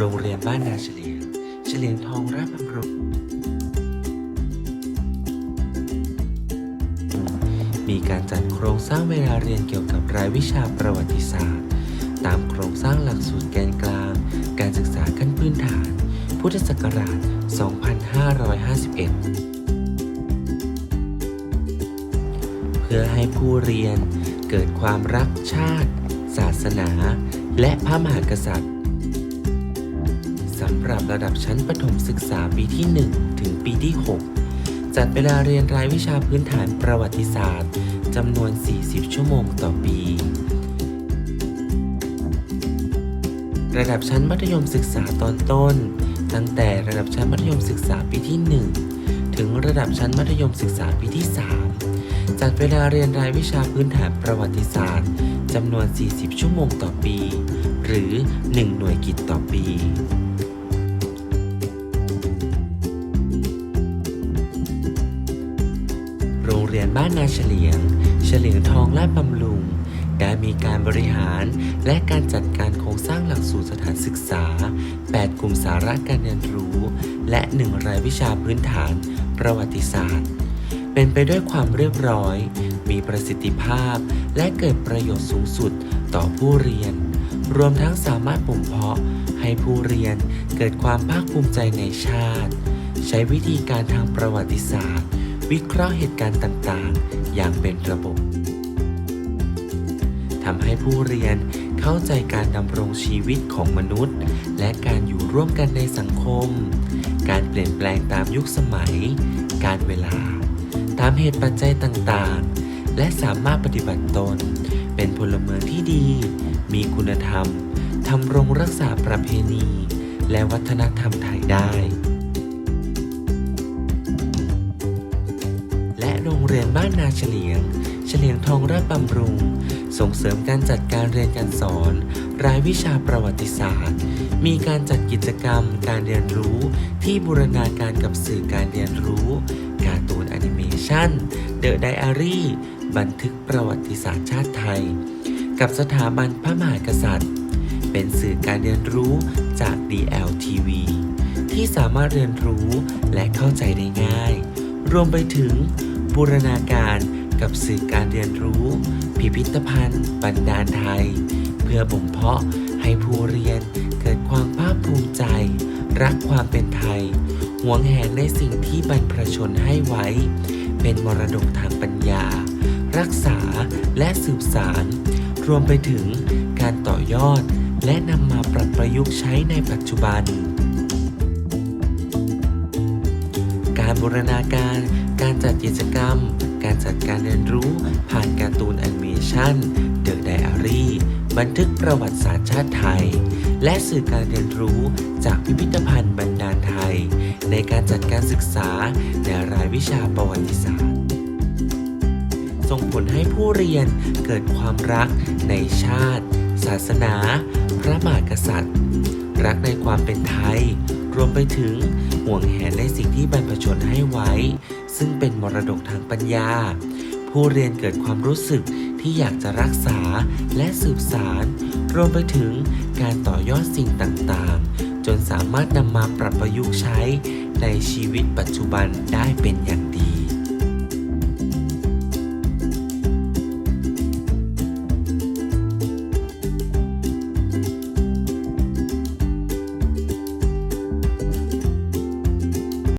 โรงเรียนบ้านนาเฉลียงเฉลียงทองราชบำรุงมีการจัดโครงสร้างเวลาเรียนเกี่ยวกับรายวิชาประวัติศาสตร์ ตามโครงสร้างหลักสูตรแกนกลาง การศึกษาขั้นพื้นฐาน พุทธศักราช 2551เพื่อให้ผู้เรียนเกิดความรักชาติ ศาสนา และพระมหากษัตริย์ สำหรับระดับชั้นประถมศึกษาปีที่ 1 ถึงปีที่ 6 จัดเวลาเรียนรายวิชาพื้นฐานประวัติศาสตร์จำนวน 40 ชั่วโมงต่อปี ระดับชั้นมัธยมศึกษาตอนต้น ตั้งแต่ระดับชั้นมัธยมศึกษาปีที่ 1 ถึงระดับชั้นมัธยมศึกษาปีที่ 3 จัดเวลาเรียนรายวิชาพื้นฐานประวัติศาสตร์จำนวน 40 ชั่วโมงต่อปี หรือ 1 หน่วยกิตต่อปีานนาเฉลียง เฉลียงทองลาดบำรุง ได้มีการบริหารและการจัดการโครงสร้างหลักสูตรสถานศึกษา 8 กลุ่มสาระการเรียนรู้ และ 1 รายวิชาพื้นฐาน ประวัติศาสตร์ เป็นไปด้วยความเรียบร้อย มีประสิทธิภาพ และเกิดประโยชน์สูงสุดต่อผู้เรียน รวมทั้งสามารถบ่มเพาะให้ผู้เรียนเกิดความภาคภูมิใจในชาติ ใช้วิธีการทางประวัติศาสตร์ วิเคราะห์เหตุการณ์ต่างๆ อย่างเป็นระบบทำให้ผู้เรียนเข้าใจการดำรงชีวิตของมนุษย์ และการอยู่ร่วมกันในสังคม การเปลี่ยนแปลงตามยุคสมัย การเวลา ตามเหตุปัจจัยต่างๆ และสามารถปฏิบัติตน เป็นพลเมืองที่ดี มีคุณธรรมทำรงรักษาประเพณี และวัฒนธรรมไทยได้ โรงเรียนบ้านนาเฉลียง เฉลียงทองราชบำรุง ส่งเสริมการจัดการเรียนการสอน รายวิชาประวัติศาสตร์ มีการจัดกิจกรรม การเรียนรู้ ที่บูรณาการกับสื่อการเรียนรู้การ์ตูนแอนิเมชันเดอะไดอารี่ บันทึกประวัติศาสตร์ชาติไทย กับสถาบันพระมหากษัตริย์ เป็นสื่อการเรียนรู้จาก DLTV ที่สามารถเรียนรู้และเข้าใจได้ง่าย รวมไปถึง บูรณาการกับสื่อการเรียนรู้ พิพิธภัณฑ์บรรดาลไทย เพื่อบ่มเพาะให้ผู้เรียนเกิดความภาคภูมิใจ รักความเป็นไทย หวงแหนในสิ่งที่บรรพชนให้ไว้ เป็นมรดกทางปัญญา รักษาและสืบสาร รวมไปถึงการต่อยอด และนำมาปรับประยุกต์ใช้ในปัจจุบัน การบูรณาการ การจัดกิจกรรม การจัดการเรียนรู้ผ่านการ์ตูนแอนิเมชันเดอะไดอารี่บันทึกประวัติศาสตร์ชาติไทย และสื่อการเรียนรู้จากพิพิธภัณฑ์บรรดาลไทย ในการจัดการศึกษาในรายวิชาประวัติศาสตร์ส่งผลให้ผู้เรียนเกิดความรักในชาติ ศาสนา พระมหากษัตริย์ รักในความเป็นไทย รวมไปถึงห่วงแหนในสิ่งที่บรรพชนให้ไว้ ซึ่งเป็นมรดกทางปัญญา ผู้เรียนเกิดความรู้สึกที่อยากจะรักษาและสืบสาร รวมไปถึงการต่อยอดสิ่งต่างๆ จนสามารถนำมาปรับประยุกต์ใช้ในชีวิตปัจจุบันได้เป็นอย่างดี